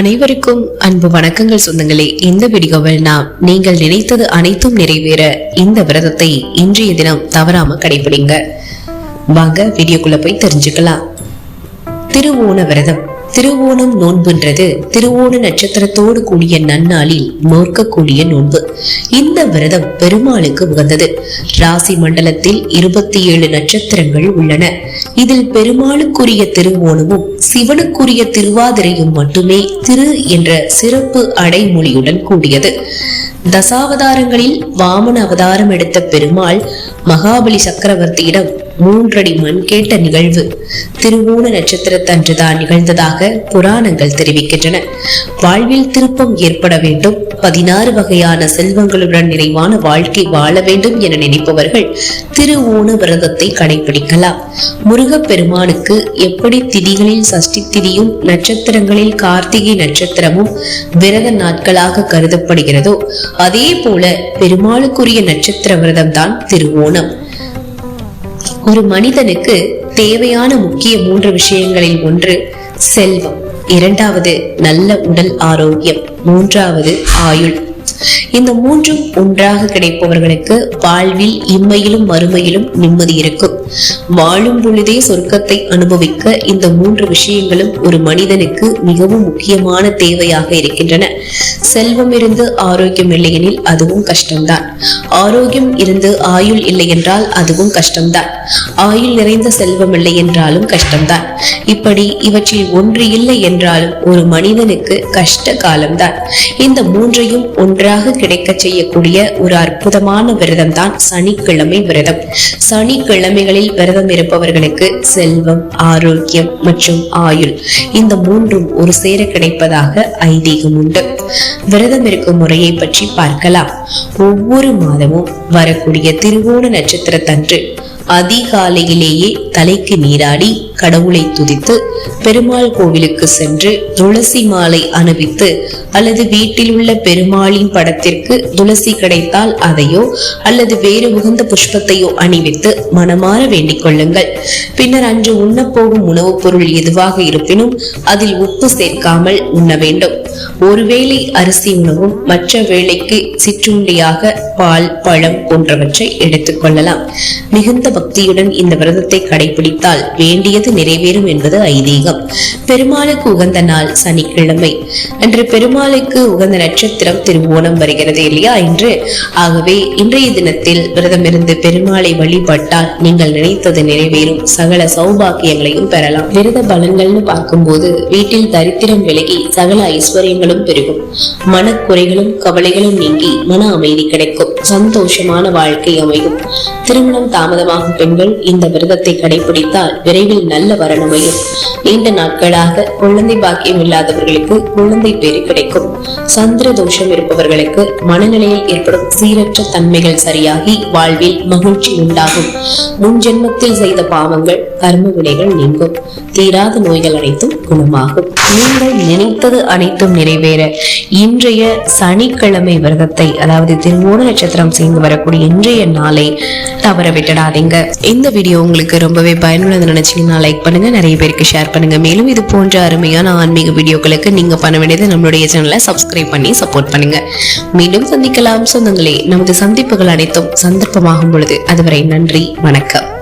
அனைவருக்கும் அன்பு வணக்கங்கள் சொந்தங்களே. இந்த வீடியோவில் நாம் நீங்கள் நினைத்தது அனைத்தும் நிறைவேற இந்த விரதத்தை இன்றைய தினம் தவறாம கடைபிடிங்க. வாங்க வீடியோக்குள்ள போய் தெரிஞ்சுக்கலாம். திருவோண விரதம். திருவோணம் நோன்புன்றது. திருவோண நட்சத்திரத்தோடு கூடிய நன்னாளில் நோற்கக்கூடிய நோன்பு. இந்த விரதம் பெருமாளுக்கு உகந்தது. ராசி மண்டலத்தில் இருபத்தி ஏழு நட்சத்திரங்கள் உள்ளன. இதில் பெருமாளுக்குரிய திருவோணமும் சிவனுக்குரிய திருவாதிரையும் மட்டுமே திரு என்ற சிறப்பு அடைமொழியுடன் கூடியது. தசாவதாரங்களில் வாமன அவதாரம் எடுத்த பெருமாள் மகாபலி சக்கரவர்த்தியிடம் மூன்றடி மண் கேட்ட நிகழ்வு. திருவோண நட்சத்திரத்தன்றுதான் நிகழ்ந்ததாக புராணங்கள் தெரிவிக்கின்றன. வாழ்வில் திருப்பம் ஏற்பட வேண்டும். பதினாறு வகையான செல்வங்களுடன் நிறைவான வாழ்க்கை வாழ வேண்டும் என நினைப்பவர்கள் திருவோண விரதத்தை கடைபிடிக்கலாம் முருகப் பெருமானுக்கு எப்படி திதிகளில் சஷ்டி திதியும் நட்சத்திரங்களில் கார்த்திகை நட்சத்திரமும் விரத நாட்களாக கருதப்படுகிறதோ அதே போல பெருமாளுக்குரிய நட்சத்திர விரதம் தான் திருவோணம். ஒரு மனிதனுக்கு தேவையான முக்கிய மூன்று விஷயங்களில் ஒன்று செல்வம் இரண்டாவது நல்ல உடல் ஆரோக்கியம் மூன்றாவது ஆயுள். இந்த மூன்றும் ஒன்றாக கிடைப்பவர்களுக்கு வாழ்வில் இம்மையிலும் மறுமையிலும் நிம்மதி இருக்கும். வாழும் பொழுதே சொர்க்கத்தை அனுபவிக்க இந்த மூன்று விஷயங்களும் ஒரு மனிதனுக்கு மிகவும் முக்கியமான தேவையாக இருக்கின்றன. செல்வம் இருந்து ஆரோக்கியம் இல்லையெனில் அதுவும் கஷ்டம்தான். ஆரோக்கியம் இருந்து ஆயுள் இல்லை என்றால் அதுவும் கஷ்டம்தான். ஆயுள் நிறைந்த செல்வம் இல்லை என்றாலும் கஷ்டம்தான். இப்படி இவற்றில் ஒன்று இல்லை என்றாலும் ஒரு மனிதனுக்கு கஷ்ட காலம்தான். இந்த மூன்றையும் ஒன்றாக கிடைக்க செய்யக்கூடிய ஒரு அற்புதமான விரதம் தான் சனிக்கிழமை விரதம். சனிக்கிழமைகளில் விரதம் இருப்பவர்களுக்கு செல்வம் ஆரோக்கியம் மற்றும் ஆயுள் இந்த மூன்றும் ஒரு சேர கிடைப்பதாக ஐதீகம் உண்டு. விரதம் இருக்கும் முறையை பற்றி பார்க்கலாம். ஒவ்வொரு மாதமும் வரக்கூடிய திருவோண நட்சத்திரத்தன்று அதிகாலையிலேயே தலைக்கு நீராடி கடவுளை துதித்து பெருமாள் கோவிலுக்கு சென்று துளசி மாலை அணிவித்து அல்லது வீட்டில் உள்ள பெருமாளின் படத்திற்கு துளசி கிடைத்தால் அதையோ அல்லது வேறு உகந்த புஷ்பத்தையோ அணிவித்து மனமாற வேண்டிக் கொள்ளுங்கள். பின்னர் அன்று உண்ணப்போகும் உணவுப் பொருள் எதுவாக இருப்பினும் அதில் உப்பு சேர்க்காமல் உண்ண வேண்டும். ஒருவேளை அரிசி உணவும் மற்ற வேளைக்கு சிற்றுண்டியாக பால் பழம் போன்றவற்றை எடுத்துக் கொள்ளலாம். மிகுந்த பக்தியுடன் இந்த விரதத்தை கடைபிடித்தால் வேண்டியது நிறைவேறும் என்பது ஐதீகம். பெருமாளுக்கு உகந்த நாள் சனிக்கிழமை. அன்று பெருமாளுக்கு உகந்த நட்சத்திரம் திருவோணம் வருகிறது இல்லையா? இன்று ஆகவே இன்றைய தினத்தில் விரதமிருந்து பெருமாளை வழிபட்டால் நீங்கள் நினைத்தது நிறைவேறும். சகல சௌபாக்கியங்களையும் பெறலாம். விரத பலன்கள்னு பார்க்கும்போது வீட்டில் தரித்திரம் விலகி சகல ஐஸ்வர்யங்களும் பெருகும். மனக்குறைகளும் கவலைகளும் நீங்கி மன அமைதி கிடைக்கும். சந்தோஷமான வாழ்க்கை அமையும். திருமணம் தாமதமாகும் பெண்கள் இந்த விரதத்தை கடைபிடித்தால் விரைவில் நல்ல வரணுமையும் நீண்ட நாட்களாக குழந்தை பாக்கியம் இல்லாதவர்களுக்கு குழந்தை பேறு கிடைக்கும். சந்திர தோஷம் இருப்பவர்களுக்கு மனநிலையில் ஏற்படும் சீரற்ற தன்மைகள் சரியாகி வாழ்வில் மகிழ்ச்சி உண்டாகும். முன்ஜென்மத்தில் செய்த பாவங்கள் கர்ம வினைகள் நீங்கும். தீராத நோய்கள் அனைத்தும் குணமாகும். நீங்கள் நினைத்தது அனைத்தும் நிறைவேற. இன்றைய சனிக்கிழமை விரதத்தை அதாவது திருவோண நட்சத்திரம் சேர்ந்து வரக்கூடிய இன்றைய நாளை தவற விட்டுடாதீங்க. இந்த வீடியோ உங்களுக்கு ரொம்பவே பயனுள்ளது நினைச்சீங்கன்னா லைக் பண்ணுங்க நிறைய பேருக்கு ஷேர் பண்ணுங்க. மேலும் இது போன்ற அருமையான ஆன்மீக வீடியோக்களுக்கு நீங்க பண்ண வேண்டியது நம்மளுடைய சேனலை சப்ஸ்கிரைப் பண்ணி சப்போர்ட் பண்ணுங்க. மீண்டும் சந்திக்கலாம். சொந்தங்களே நமது சந்திப்புகள் அனைத்தும் சந்தர்ப்பமாகும் பொழுது. அதுவரை நன்றி வணக்கம்.